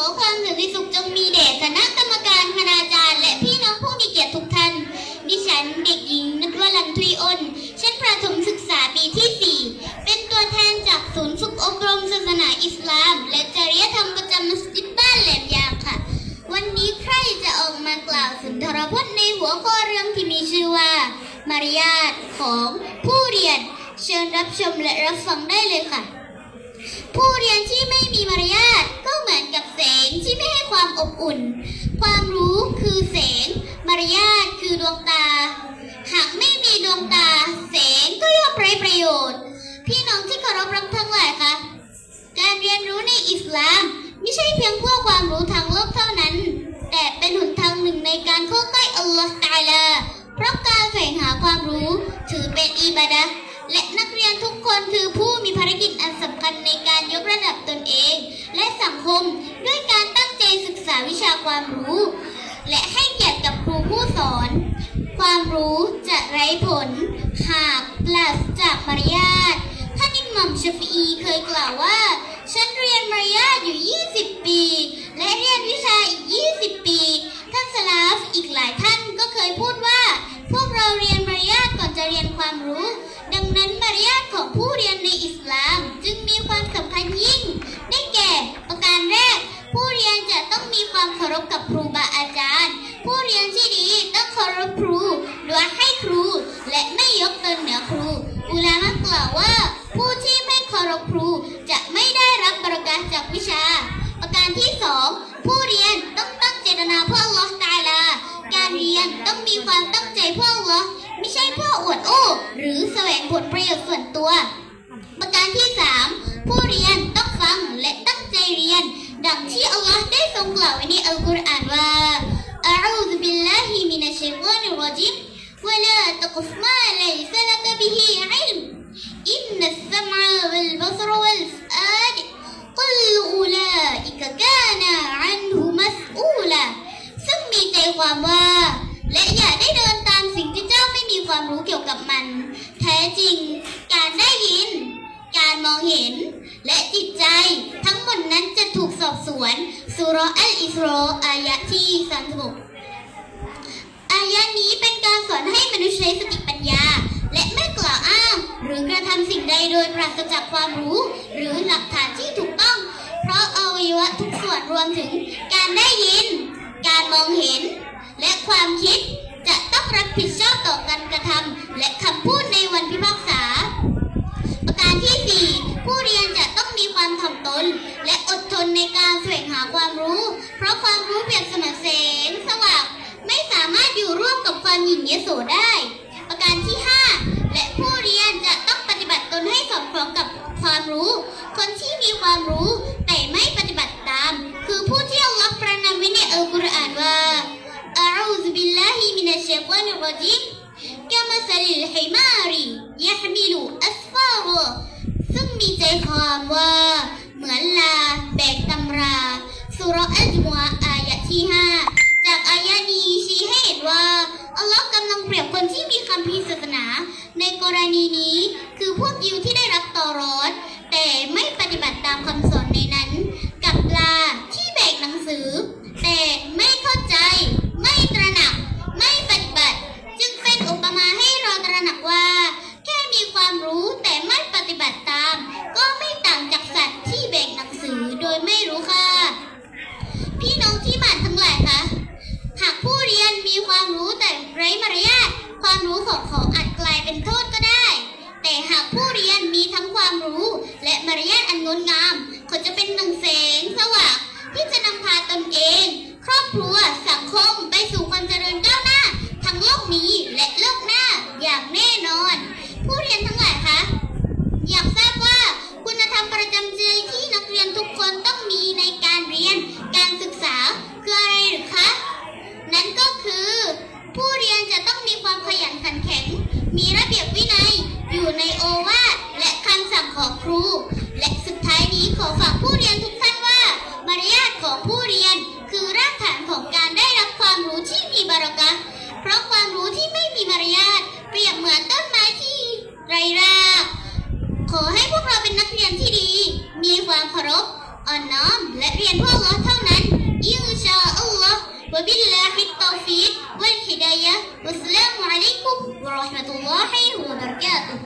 อความสันติสุขจงมีแด่คณะกรรมการคณาจารย์ และพี่น้องผู้มีเกียรติทุกท่าน ดิฉันเด็กหญิงนัทวลันทุยอ้นชั้นประถมศึกษาปีที่ 4 เป็นตัวแทนจากศูนย์ฝึกอบรมศาสนาอิสลาม และจริยธรรมประจำมัสยิดบ้านแหลมยางค่ะ วันนี้ใครจะออกมากล่าวสุนทรพจน์ในหัวข้อเรื่องที่มีชื่อว่า มารยาทของผู้เรียน เชิญรับชมและรับฟังได้เลยค่ะ ผู้เรียนที่ ความอบอุ่น ความรู้คือแสง มารยาทคือดวงตา หากไม่มีดวงตา แสงก็ย่อมไร้ประโยชน์ พี่น้องที่เคารพรักทั้งหลายคะการเรียนรู้ในอิสลามไม่ใช่เพียงเพื่อความรู้ทางโลกเท่านั้น แต่เป็นหนทางหนึ่งในการเข้าใกล้อัลลอฮฺตะอาลาเพราะการแสวงหาความรู้ถือเป็นอิบาดะและนักเรียนทุกคนคือผู้มีภารกิจอันสำคัญในการยกระดับตนเอง และสังคมด้วย วิชาความรู้ และให้เกียรติกับครูผู้สอน ความรู้จะไร้ผล หากปราศจากมารยาทท่านอิหมัมชฟีอีเคยกล่าวว่า ฉันเรียนมารยาทอยู่ 20 ปี เพื่ออวดโอ้หรือแสวงผลประโยชน์ส่วนตัว ประการที่สามผู้เรียนต้องฟังและตั้งใจเรียน ดังที่อัลลอฮ์ได้ทรงกล่าวไว้ในอัลกุรอานว่าอะอูซบิลลาฮิมินัชชัยฏอนิรรจีมวะลาตะกุฟมาลัยซะลักบิฮิอิลมอินนัสซัมอะวัลบัศรวัลฟอาดกุลอูลาอิกะกานะอันฮุมัสอูลาซึ่งมีใจความว่า และอย่าได้เดินตามสิ่งที่เจ้าไม่มีความรู้เกับมัน แท้จริง การได้ยิน การมองเห็น และจิตใจ ทั้งหมดนั้นจะถูกสอบสวนสุรอัลอิสรออายะที่36อายะนี้เป็นการสอนให้มนุษย์ใช้สติปัญญา และไม่กล่าวอ้าง หรือกระทำสิ่งใดโดยปราศจากความรู้ หรือหลักฐานที่ถูกต้อง เพราะอวัยวะทุกส่วนรวมถึง การได้ยิน การมองเห็น และความคิด ผิดชอบต่อการกระทำและคำพูดในวันพิพากษา ประการที่ 4 ผู้เรียนจะต้องมีความถ่อมตน และอดทนในการแสวงหาความรู้ เพราะความรู้เปรียบเสมือนแสงสว่างไม่สามารถอยู่ร่วมกับความหยิ่งยโสได้ ห์อายะที่5จากอายะนี้ชี้ให้เห็นว่า อัลลอฮ์กำลังเปรียบคนที่มีคำพีศาสนา ในกรณีนี้ คือพวกยิวที่ได้รับตอรอด แต่ไม่ปฏิบัติตามคำสอนในนั้น กับลาที่แบกหนังสือ แต่ไม่เข้าใจ ไม่ตระหนัก ไม่ปฏิบัติ จึงเป็นอุปมาให้เราตระหนักว่า แค่มีความรู้แต่ไม่ปฏิบัติตาม ก็ไม่ต่างจากสัตว์ที่แบกหนังสือโดยไม่รู้ค่า พี่น้องที่บ้านทั้งหลายคะ หากผู้เรียนมีความรู้แต่ไร้มารยาท ความรู้ของเขาอาจกลายเป็นโทษก็ได้ แต่หากผู้เรียนมีทั้งความรู้ และมารยาทอันงดงาม เขาจะเป็นหนึ่งแสงสว่างที่จะนำพาตนเอง ครอบครัว สังคมไปสู่ความเจริญก้าวหน้า ทั้งโลกนี้และโลกหน้าอย่างแน่นอน ผู้เรียนทั้งหลายคะ อยากทราบว่าคุณธรรมประจำใจที่นักเรียนทุกคนต้องมีในการเรียน การศึกษาคืออะไรหรือคะ นั่นก็คือ ผู้เรียนจะต้องมีความขยันขันแข็ง มีระเบียบวินัย อยู่ในโอวาทและคำสั่ง ของครู และสุดท้ายนี้ขอฝากผู้เรียนทุกท่านว่า มารยาทของผู้เรียน คือรากฐานของการได้รับความรู้ที่มีบารักะห์เพราะความรู้ที่ไม่มีมารยาทเปรียบเหมือนต้นไม้ที่ไร้ราก ขอให้พวกเราเป็นนักเรียนที่ดี มีความเคารพ อ่อนน้อม และเรียนเพื่ออัลเลอฮ์เท่านั้น إن شاء الله وبالله التوفيق والهداية والسلام عليكم ورحمة الله وبركاته